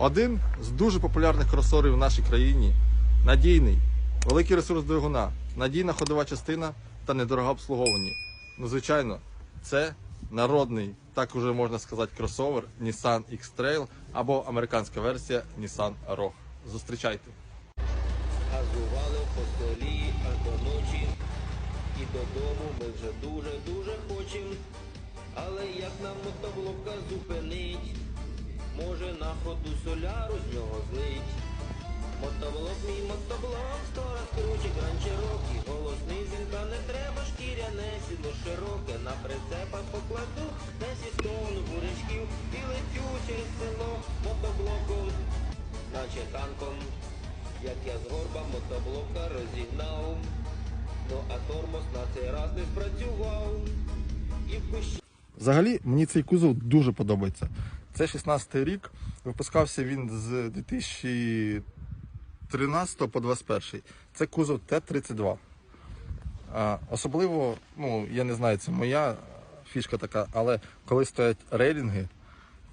Один з дуже популярних кросоверів в нашій країні. Надійний, великий ресурс двигуна, надійна ходова частина та недороге обслуговування. Ну, звичайно, це народний, так уже можна сказати, кросовер Nissan X-Trail або американська версія Nissan Rogue. Зустрічайте! Газували по селі аж до ночі, і додому ми вже дуже-дуже хочем. Але як нам мотоблока зупинить, може на ходу соляру з нього злить. Мотоблок, мій мотоблок, сто раз круче гранчерок, і голосний зінка не треба, шкіряне сідло широке, на прицепах покладу, десять тонн бурячків, і летю через село мотоблоком, наче танком. Як я з горба мотоблока розігнав, ну а тормоз на цей раз не спрацював. І в кущі Взагалі, мені цей кузов дуже подобається. Це 16-й рік. Випускався він з 2013 по 21. Це кузов Т-32. Особливо, ну, я не знаю, це моя фішка така, але коли стоять рейлінги,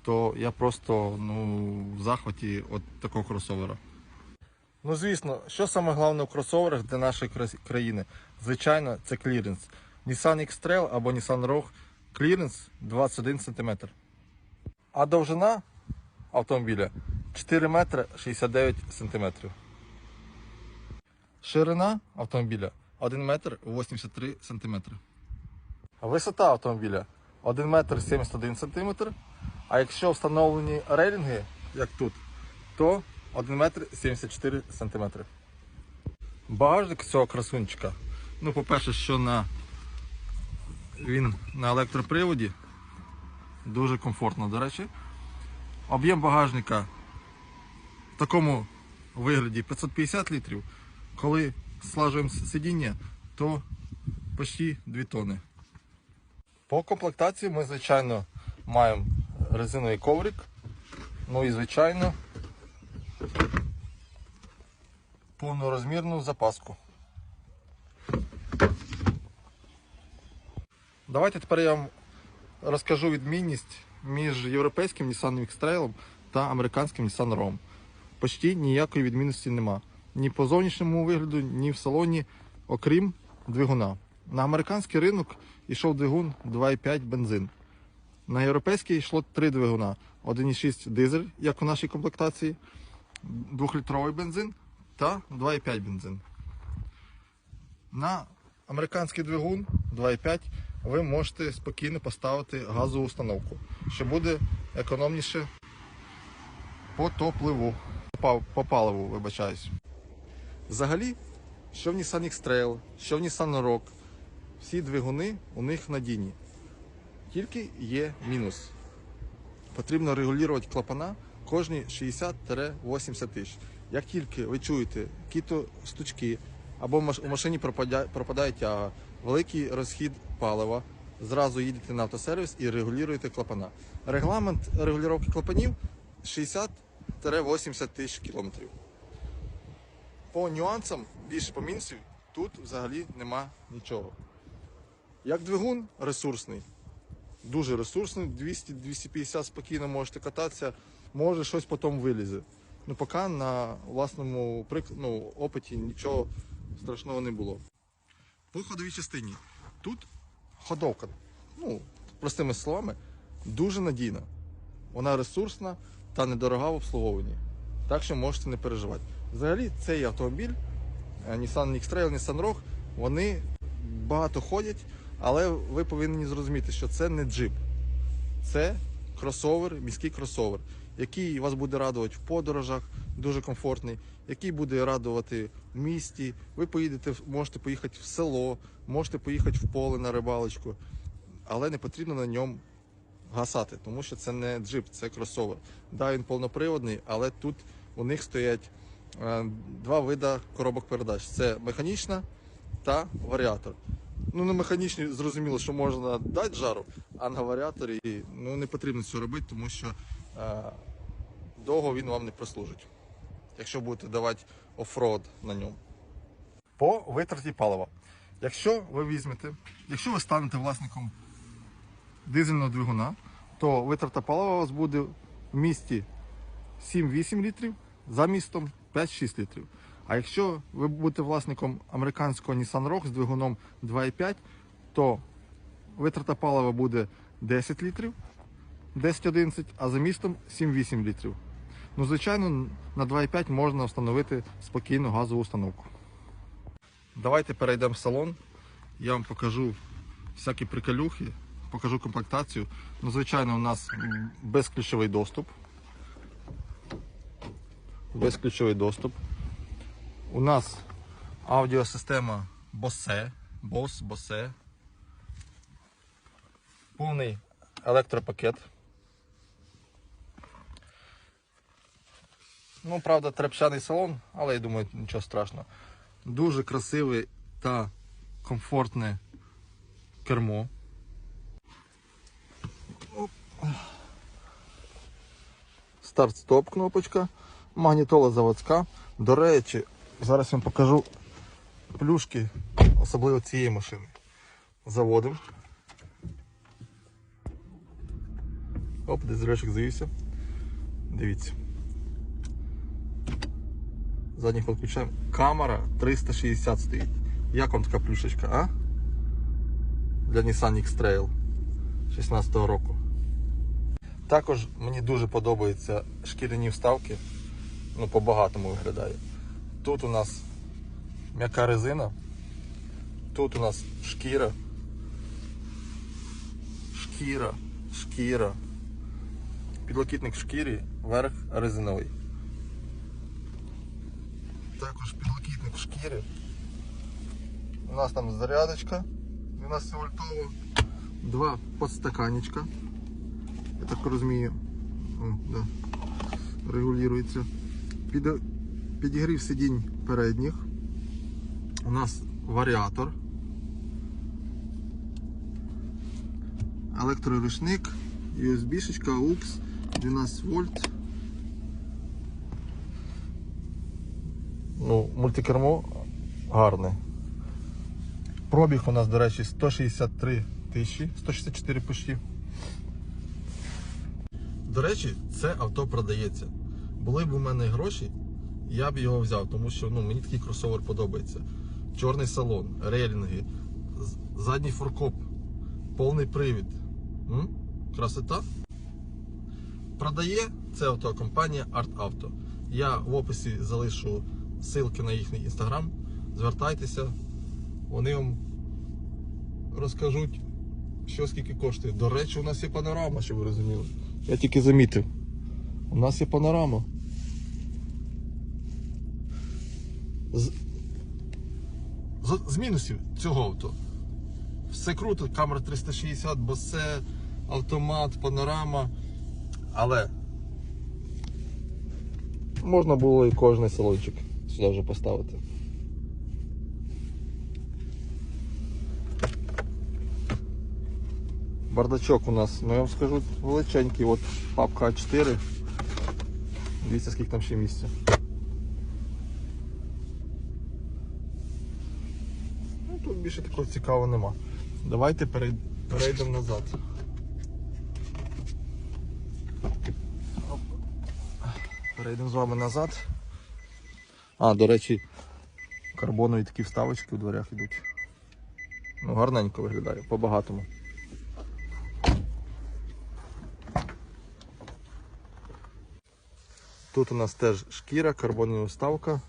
то я просто ну, в захваті від такого кросовера. Ну, звісно, що саме головне в кросоверах для нашої країни? Звичайно, це кліренс. Nissan X-Trail або Nissan Rogue кліренс 21 см. А довжина автомобіля 4 метри 69 см. Ширина автомобіля 1 метр 83 см. Висота автомобіля 1 метр 71 см. А якщо встановлені рейлінги, як тут, то 1 метр 74 см. Багажник цього красунчика. Ну, по-перше, що на він на електроприводі. Дуже комфортно, до речі. Об'єм багажника в такому вигляді 550 літрів. Коли слажуємо сидіння, то почти 2 тони. По комплектації ми, звичайно, маємо резиновий коврик. Ну і, звичайно, повнорозмірну запаску. Давайте тепер я вам розкажу відмінність між європейським Nissan X-Trail та американським Nissan Rogue. Почти ніякої відмінності нема. Ні по зовнішньому вигляду, ні в салоні, окрім двигуна. На американський ринок йшов двигун 2,5 бензин. На європейський йшло три двигуна: 1,6 дизель, як у нашій комплектації, 2-літровий бензин та 2,5 бензин. На американський двигун 2,5 ви можете спокійно поставити газову установку, що буде економніше по топливу, по, паливу, вибачаюсь. Взагалі, що в Nissan X-Trail, що в Nissan Rogue, всі двигуни у них надійні. Тільки є мінус. Потрібно регулювати клапана кожні 60-80 тисяч. Як тільки ви чуєте кіто стучки або у машині пропадає, пропадає тяга, великий розхід палива, зразу їдете на автосервіс і регулюєте клапана. Регламент регулювання клапанів 60-80 тисяч кілометрів. По нюансам, більше по мінусів, тут взагалі нема нічого. Як двигун ресурсний, дуже ресурсний, 200-250 спокійно можете кататися, може щось потім вилізе. Ну, поки на власному ну, опиті нічого страшного не було. По ходовій частині. Тут ходовка, ну, простими словами, дуже надійна. Вона ресурсна та недорога в обслуговуванні. Так що можете не переживати. Взагалі, цей автомобіль, е, Nissan X-Trail, Nissan Rogue, вони багато ходять, але ви повинні зрозуміти, що це не джип. Це кросовер, міський кросовер, який вас буде радувати в подорожах, дуже комфортний, який буде радувати в місті. Ви поїдете, можете поїхати в село, можете поїхати в поле на рибалочку, але не потрібно на ньому гасати, тому що це не джип, це кросовер. Да, він повноприводний, але тут у них стоять е, два види коробок передач: це механічна та варіатор. Ну, на механічній зрозуміло, що можна дати жару, а на варіаторі ну, не потрібно цього робити, тому що е, довго він вам не прослужить, якщо будете давати оффроуд на ньому. По витраті палива. Якщо ви візьмете, якщо ви станете власником дизельного двигуна, то витрата палива у вас буде в місті 7-8 літрів, за містом 5-6 літрів. А якщо ви будете власником американського Nissan Rogue з двигуном 2.5, то витрата палива буде 10 літрів, 10-11, а за містом 7-8 літрів. Ну, звичайно, на 2.5 можна встановити спокійну газову установку. Давайте перейдемо в салон. Я вам покажу всякі приколюхи, покажу комплектацію. Ну, звичайно, у нас безключовий доступ. Безключовий доступ. У нас аудіосистема Bose, Bose, Bose. Повний електропакет. Ну, правда, трепчаний салон, але я думаю, нічого страшного. Дуже красиве та комфортне кермо. Старт-стоп кнопочка, магнітола заводська. До речі, зараз я вам покажу плюшки, особливо цієї машини. Заводимо. Оп, десь зречок завівся. Дивіться. Задній ход включаємо. Камера 360 стоїть. Як вам така плюшечка, а? Для Nissan X-Trail 16 року. Також мені дуже подобаються шкіряні вставки. Ну, по-багатому виглядає. Тут у нас м'яка резина. Тут у нас шкіра. Шкіра, шкіра. Підлокітник в шкірі, верх резиновий. Також підлокітник в шкірі. У нас там зарядочка 12 вольтова. Два подстаканничка. Я так розумію. О, да. Регулюється. Під, підігрів сидінь передніх. У нас варіатор. Електроручник, USB-шечка, AUX, 12 вольт. Ну, мультикермо гарне. Пробіг у нас, до речі, 163 тисячі, 164 почти. До речі, це авто продається. Були б у мене гроші, я б його взяв, тому що ну, мені такий кросовер подобається. Чорний салон, рейлінги, задній форкоп, повний привід. М? Красота. Продає це авто компанія Art Auto. Я в описі залишу ссылки на їхній інстаграм. Звертайтеся, вони вам розкажуть, що скільки коштує. До речі, у нас є панорама, щоб ви розуміли. Я тільки замітив. У нас є панорама. З, з, мінусів цього авто. Все круто, камера 360, босе, автомат, панорама. Але можна було і кожний салончик сюди вже поставити. Бардачок у нас, ну я вам скажу, величенький, от папка А4. Дивіться, скільки там ще місця. Ну, тут більше такого цікавого нема. Давайте перейдемо назад. Перейдемо з вами назад. А, до речі, карбонові такі вставочки у дверях йдуть. Ну, гарненько виглядає, по-багатому. Тут у нас теж шкіра, карбонова вставка.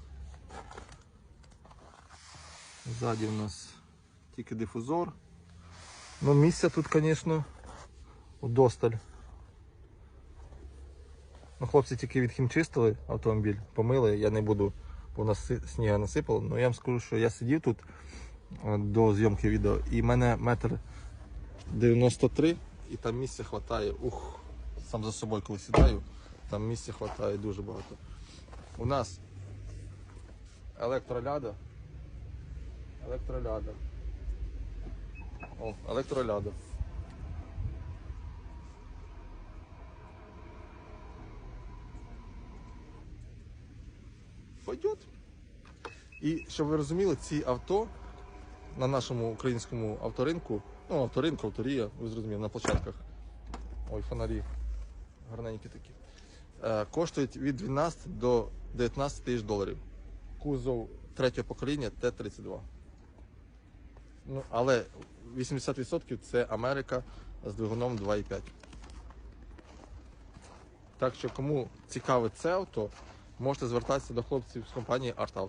Ззаді у нас тільки дифузор. Ну, місця тут, звісно, удосталь. Ну, хлопці тільки відхімчистили автомобіль, помили, я не буду, у нас сніга насипало. Ну я вам скажу, що я сидів тут е, до зйомки відео і в мене метр 93 і там місця вистачає. Ух, сам за собою коли сідаю, там місця вистачає дуже багато. У нас електроляда. Електроляда. О, електроляда. Пойдет. І щоб ви розуміли, ці авто на нашому українському авторинку, ну авторинку, авторія, ви зрозуміли, на площадках. Ой, фонарі. Гарненькі такі. е, коштують від 12 до 19 тисяч доларів. Кузов третього покоління Т-32. Ну, але 80% це Америка з двигуном 2,5. Так що, кому цікаве це авто, можете звертатися до хлопців з компанії Art Auto.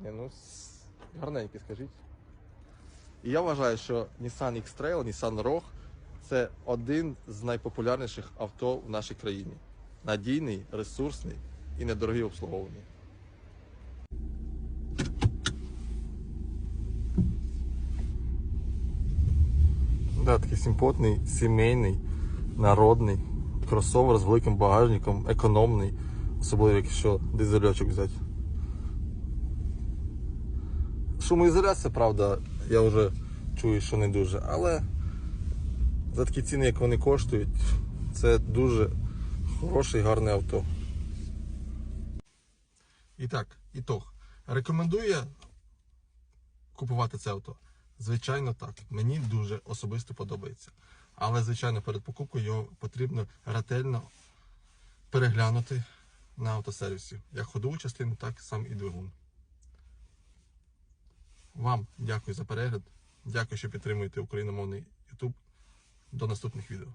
Ні, ну, гарненькі, скажіть. І я вважаю, що Nissan X-Trail, Nissan Rogue це один з найпопулярніших авто в нашій країні. Надійний, ресурсний і недорогий в обслуговуванні. Да, такий симпотний, сімейний, народний, кросовер з великим багажником, економний, особливо якщо дизельочок взяти. Шумоізоляція, правда, я вже чую, що не дуже, але за такі ціни, як вони коштують, це дуже хороше і гарне авто. І так, ітог. Рекомендую купувати це авто? Звичайно, так. Мені дуже особисто подобається. Але, звичайно, перед покупкою його потрібно ретельно переглянути на автосервісі. Як ходову частину, так сам і двигун. Вам дякую за перегляд. Дякую, що підтримуєте україномовний YouTube. До наступних відео.